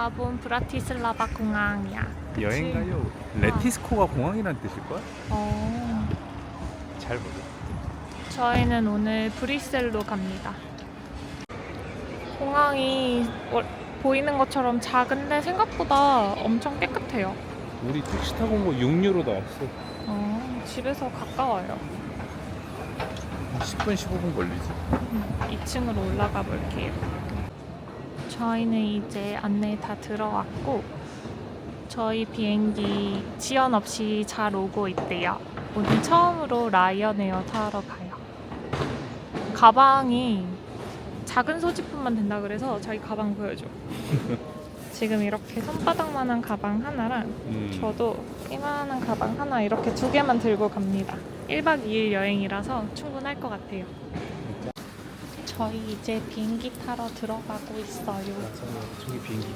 와본 브라티슬라바 공항이야. 그치? 여행 가요. 레티스코가 공항이란 뜻일걸? 어, 잘 모르. 저희는 오늘 브뤼셀로 갑니다. 공항이 월- 보이는 것처럼 작은데 생각보다 엄청 깨끗해요. 우리 택시 타고 온 거 6유로 나왔어. 어, 집에서 가까워요. 10분 15분 걸리지. 2층으로 올라가 볼게요. 저희는 이제 안내 다 들어왔고 저희 비행기 지연 없이 잘 오고 있대요. 오늘 처음으로 라이언에어 타러 가요. 가방이 작은 소지품만 된다 그래서 자기 가방 보여줘. 지금 이렇게 손바닥만한 가방 하나랑 음. 저도 이만한 가방 하나 이렇게 두 개만 들고 갑니다. 1박 2일 여행이라서 충분할 것 같아요. 저희 이제 비행기 타러 들어가고 있어요. 저기 비행기.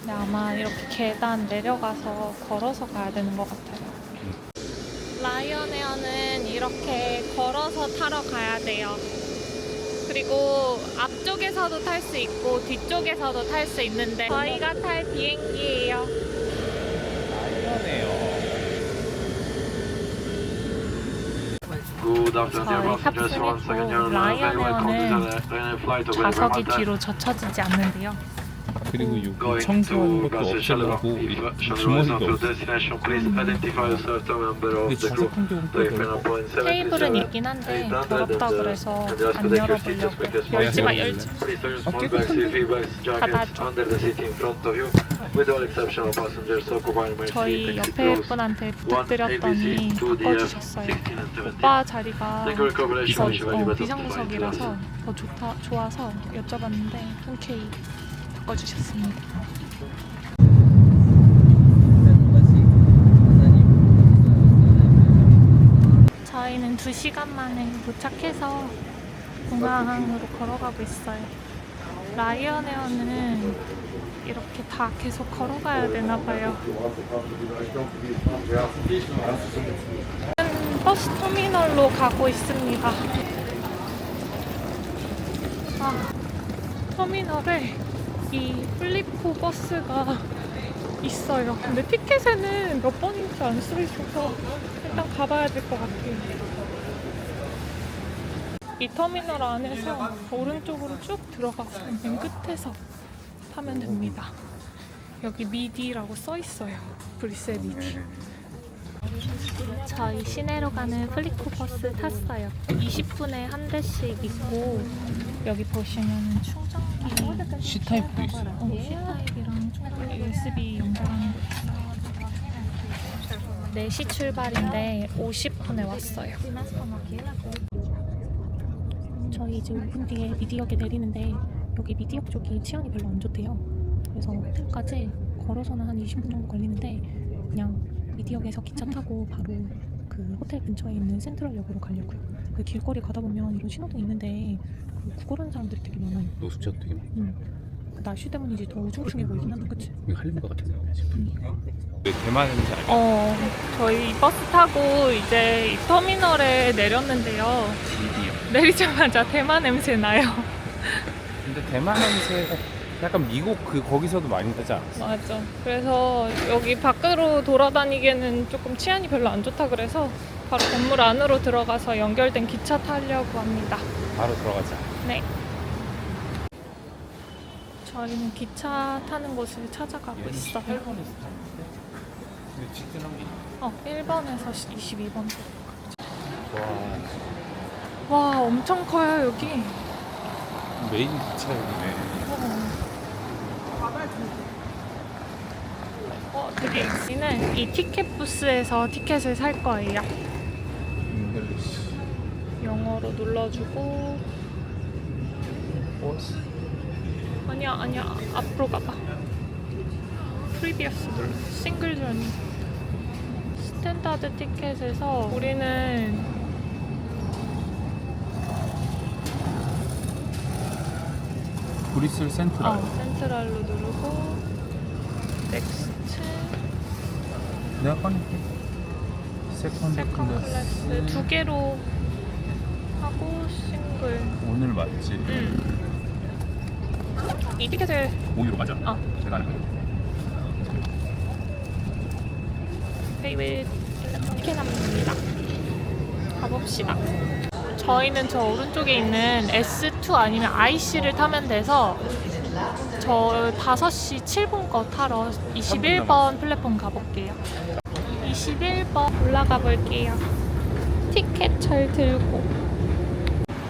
근데 아마 이렇게 계단 내려가서 걸어서 가야 되는 것 같아요. 라이언에어는 이렇게 걸어서 타러 가야 돼요. 그리고 앞쪽에서도 탈 수 있고 뒤쪽에서도 탈 수 있는데 저희가 탈 비행기예요. Ryanair flight over 좌석이. 뒤로 젖혀지지 않는데요. 그리고 요 Going 청소하는 to 것도. 없애려고 주머니가 근데 또 final point 테이블은 77. 있긴 한데 더럽다 그래서 안 열어보려고. 열지 마, 열지 마. Please turn your 아, small bags, your free bags, 닫아줘. jackets under the seat in front of you, with all exception of passengers occupying my seat 저희 옆에 분한테 1, 부탁드렸더니 ABC, 2DF, 바꿔주셨어요. 16 and 17. 오빠 자리가 very 어, 비상구석이라서. 더 좋다, 좋아서 여쭤봤는데 흔쾌히 바꿔주셨습니다. 저희는 2시간 만에 도착해서 공항으로 걸어가고 있어요. 라이언에어는 이렇게 다 계속 걸어가야 되나 봐요. 버스 터미널로 가고 있습니다. 아, 터미널 에이 플리포 버스가 있어요. 근데 티켓에는 몇 번인지 안써 있어서 일단 가봐야 될 것 같아요. 이 터미널 안에서 오른쪽으로 쭉 들어가서 맨 끝에서 타면 됩니다. 여기 미디라고 써 있어요. 브뤼셀 미디. 저희 시내로 가는 플리코 버스 탔어요. 20분에 한 대씩 있고 여기 보시면 충전기 C 타입도 있어. 어, C타입이랑 충전기 USB 연결하는 거 있어요. 4시 출발인데 50분에 왔어요. 저희 이제 5분 뒤에 미디역에 내리는데 여기 미디역 쪽이 치안이 별로 안 좋대요. 그래서 호텔까지 걸어서는 한 20분 정도 걸리는데 그냥 미디역에서 기차 타고 바로 그 호텔 근처에 있는 센트럴역으로 가려고요. 그 길거리 가다 보면 이런 신호등 있는데 그 구걸하는 사람들이 되게 많아요. 노숙자도 되게 많고. 음. 그 날씨 때문인지 더 우중충해 보이긴 한다, 그치? 할린 것 같은데 지금. 왜 대만 냄새 아니야? 어, 저희 버스 타고 이제 이 터미널에 내렸는데요. 집이요. 내리자마자 대만 냄새 나요. 근데 대만 냄새가 약간 미국 그 거기서도 많이 나지 않았어? 맞아. 그래서 여기 밖으로 돌아다니기에는 조금 치안이 별로 안 좋다 그래서 바로 건물 안으로 들어가서 연결된 기차 타려고 합니다. 바로 들어가자. 네. 저희는 기차 타는 곳을 찾아가고 있어요. 근데 직진한 게. 어, 1번에서 22번. 와 와, 엄청 커요, 여기. 메인 기차역이네. 어, 되게 여기는 이 티켓 부스에서 티켓을 살 거예요. 영어로 눌러주고. 아니야 아니야 앞으로 가봐. 프리비어스 눌러. 싱글 저니. 스탠다드 티켓에서 우리는 브리슬 센트럴. 어, 센트럴로 누르고 넥스트 내가 꺼낼게. 세컨드 세컨 클래스. 클래스 두 개로 하고 싱글. 오늘 맞지? 응. 이 티켓을 오유로 가자. 어. 제가 하는 거. 페이윌 티켓 합니다. 가봅시다. 저희는 저 오른쪽에 있는 S2 아니면 IC를 타면 돼서 저 5시 7분 거 타러 21번 플랫폼 가볼게요. 21번 올라가 볼게요. 티켓 잘 들고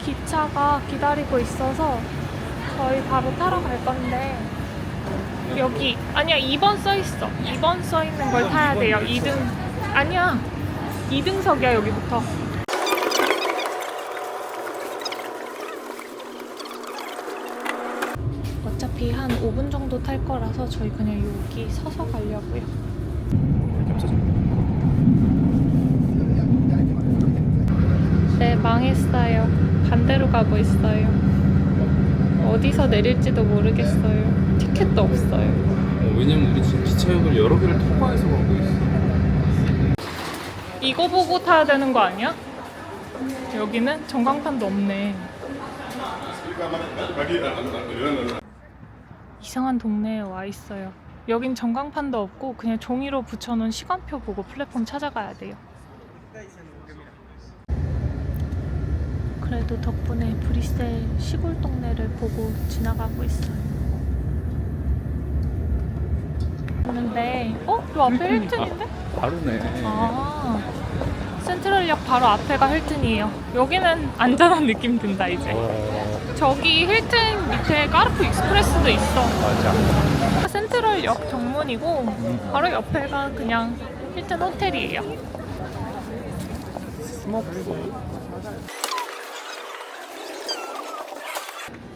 기차가 기다리고 있어서 저희 바로 타러 갈 건데 여기 아니야 2번 써 있어. 2번 써 있는 걸 타야 돼요. 2등 아니야 2등석이야 여기부터. 어차피 한 5분 정도 탈 거라서 저희 그냥 여기 서서 가려고요. 네, 망했어요. 반대로 가고 있어요. 어디서 내릴지도 모르겠어요. 티켓도 없어요. 어, 왜냐면 우리 지금 기차역을 여러 개를 통과해서 가고 있어. 이거 보고 타야 되는 거 아니야? 여기는 전광판도 없네. 이상한 동네에 와 있어요. 여긴 전광판도 없고 그냥 종이로 붙여놓은 시간표 보고 플랫폼 찾아가야 돼요. 그래도 덕분에 브뤼셀 시골 동네를 보고 지나가고 있어요. 근데 어? 요 앞에 힐튼인데? 바로네. 아 센트럴역 바로 앞에가 힐튼이에요. 여기는 안전한 느낌 든다 이제. 어, 저기 힐튼 밑에 까르푸 익스프레스도 있어. 맞아. 센트럴역 정문이고 바로 옆에가 그냥 힐튼 호텔이에요. 스모크.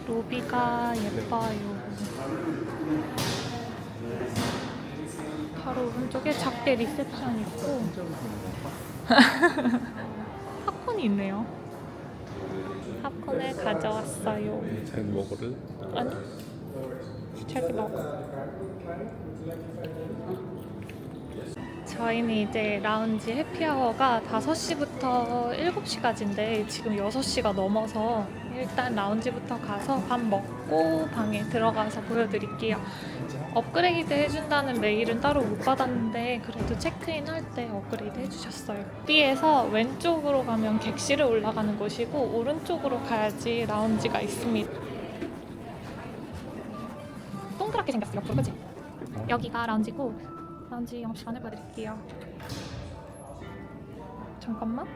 로비가 예뻐요. 바로 오른쪽에 작게 리셉션 있고 팝콘이 있네요. 팝콘을 가져왔어요. 자기 먹어를. 아니 자기 먹어 저희는 이제 라운지 해피아워가 5시부터 7시까지인데 지금 6시가 넘어서 일단 라운지부터 가서 밥 먹고 방에 들어가서 보여드릴게요 업그레이드 해준다는 메일은 따로 못 받았는데 그래도 체크인 할 때 업그레이드 해주셨어요. B에서 왼쪽으로 가면 객실을 올라가는 곳이고 오른쪽으로 가야지 라운지가 있습니다. 동그랗게 생겼어 옆으로 그치? 여기가 라운지고 라운지 영업 시간을 보여드릴게요. 잠깐만.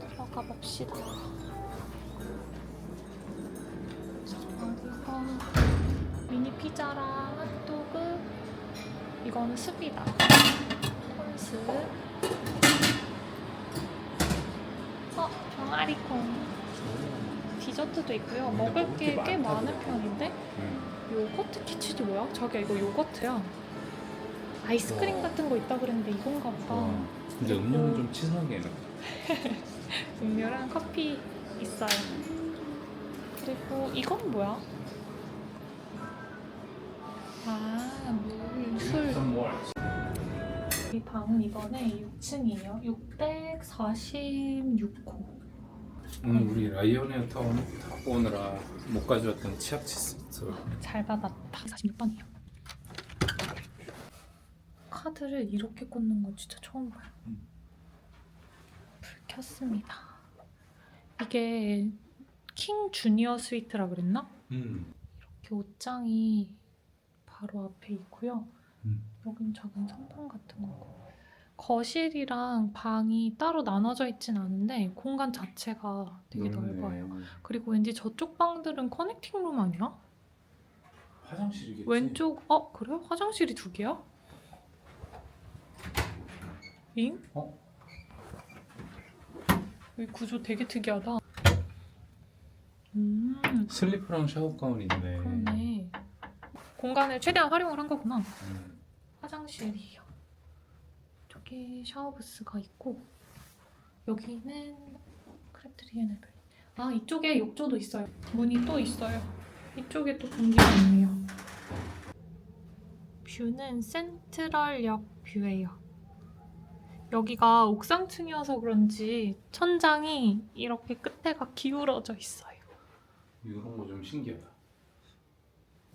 들어가 봅시다 미니 피자랑 핫도그 이건 습이다 콘스 어 병아리콩 디저트도 있고요. 먹을 게 꽤 많은 편인데 요거트 키치도 뭐야? 자기야 이거 요거트야. 아이스크림 같은 거 있다 그랬는데 이건가 보다. 어. 근데 음료는 좀 치사하게 해놔. 음료랑 커피 있어요. 그리고 이건 뭐야? 아, 물, 술. 이 방은 이번에 6층이에요. 646호. 오늘 우리 라이언에어 타운 타고 오느라 못 가져왔던 치약 칫솔. 잘 받았다. 46번이요. 카드를 이렇게 꽂는 건 진짜 처음 봐요. 음. 불 켰습니다. 이게 킹 주니어 스위트라 그랬나? 음. 이렇게 옷장이 바로 앞에 있고요. 음. 여긴 작은 선반 같은 거고. 거실이랑 방이 따로 나눠져 있진 않은데 공간 자체가 되게 넓어요. 그리고 왠지 저쪽 방들은 커넥팅 룸 아니야? 화장실이겠지. 왼쪽 어 그래? 화장실이 두 개야? 잉? 어? 여기 구조 되게 특이하다. 음 슬리퍼랑 샤워 가운 있네. 그렇네. 공간을 최대한 활용을 한 거구나. 음. 화장실이요. 저기 샤워 부스가 있고 여기는 크랩트리엔을 아 이쪽에 욕조도 있어요. 문이 또 있어요. 이쪽에 또 공기가 있네요. 뷰는 센트럴역 뷰예요. 여기가 옥상층이어서 그런지 천장이 이렇게 끝에가 기울어져 있어요. 이런 거 좀 신기하다.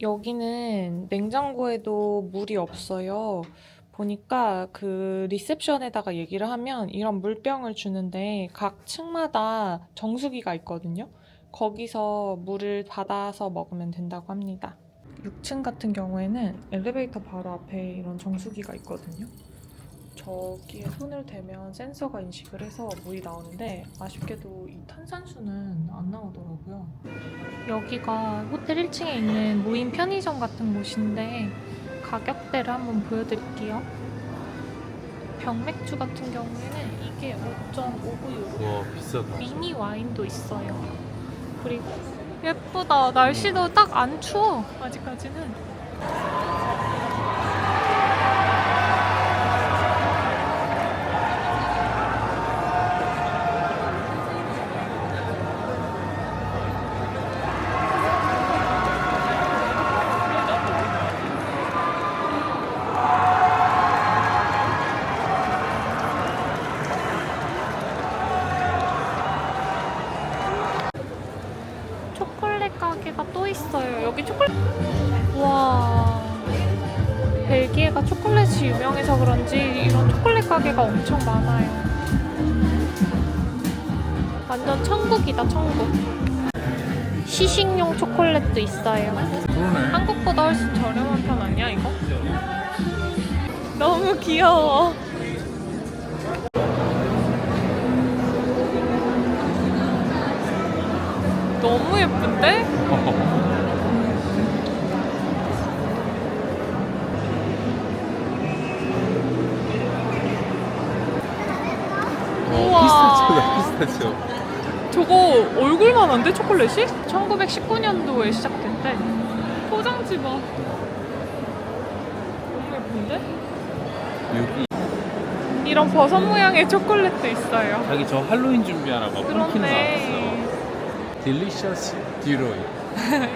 여기는 냉장고에도 물이 없어요. 보니까 그 리셉션에다가 얘기를 하면 이런 물병을 주는데 각 층마다 정수기가 있거든요. 거기서 물을 받아서 먹으면 된다고 합니다. 6층 같은 경우에는 엘리베이터 바로 앞에 이런 정수기가 있거든요. 저기에 손을 대면 센서가 인식을 해서 물이 나오는데 아쉽게도 이 탄산수는 안 나오더라고요. 여기가 호텔 1층에 있는 무인 편의점 같은 곳인데 가격대를 한번 보여드릴게요. 병맥주 같은 경우에는 이게 5.5유로 와 비싸다. 미니 와인도 있어요. 그리고 예쁘다. 날씨도 딱 안 추워. 아직까지는. 벨기에가 초콜릿이 유명해서 그런지 이런 초콜릿 가게가 엄청 많아요. 완전 천국이다, 천국. 시식용 초콜릿도 있어요. 한국보다 훨씬 저렴한 편 아니야, 이거? 너무 귀여워. 너무 예쁜데? 우와. 피스타치오. 저거 얼굴만 한데 초콜릿이? 1919년도에 시작된대. 포장지 봐. 너무 예쁜데? 여기 이런 버섯 모양의 초콜릿도 있어요. 자기 저 할로윈. 펌킨 그렇네. 나왔어. 딜리셔스 듀로이.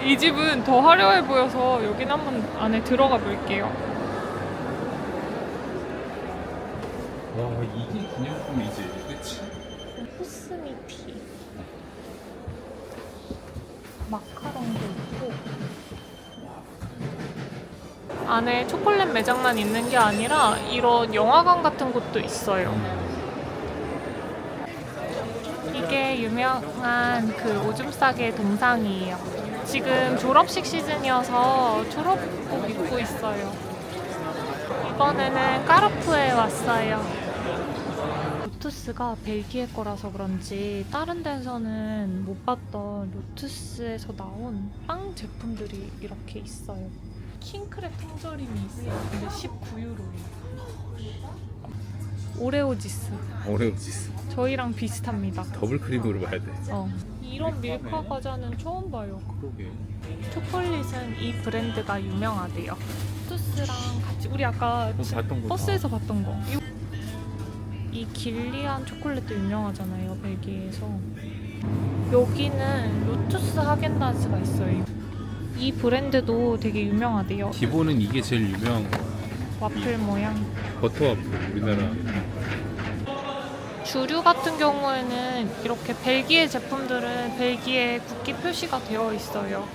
이 집은 더 화려해 보여서 여긴 한번 안에 들어가 볼게요. 와 이게 기념품이지, 그치? 코스미티. 마카롱도 있고. 안에 초콜릿 매장만 있는 게 아니라 이런 영화관 같은 곳도 있어요. 이게 유명한 그 오줌 싸개 동상이에요. 지금 졸업식 시즌이어서 졸업복 입고 있어요. 이번에는 까르푸에 왔어요. 로투스가 벨기에 거라서 그런지 다른 데서는 못 봤던 로투스에서 나온 빵 제품들이 이렇게 있어요. 킹크랩 통조림이 있어요. 근데 19유로예요. 오레오지스. 오레오지스. 저희랑 비슷합니다. 더블 크림으로 봐야 돼. 어. 이런 밀카 과자는 처음 봐요. 그러게. 초콜릿은 이 브랜드가 유명하대요. 투스랑 같이 우리 아까 뭐 봤던 거. 버스에서 봤던 거. 이, 이 길리안 초콜릿도 유명하잖아요, 벨기에에서. 여기는 로투스 하겐다즈가 있어요. 이 브랜드도 되게 유명하대요. 기본은 이게 제일 유명한 거. 와플 모양. 버터 와플 우리나라. 주류 같은 경우에는 이렇게 벨기에 제품들은 벨기에 국기 표시가 되어 있어요.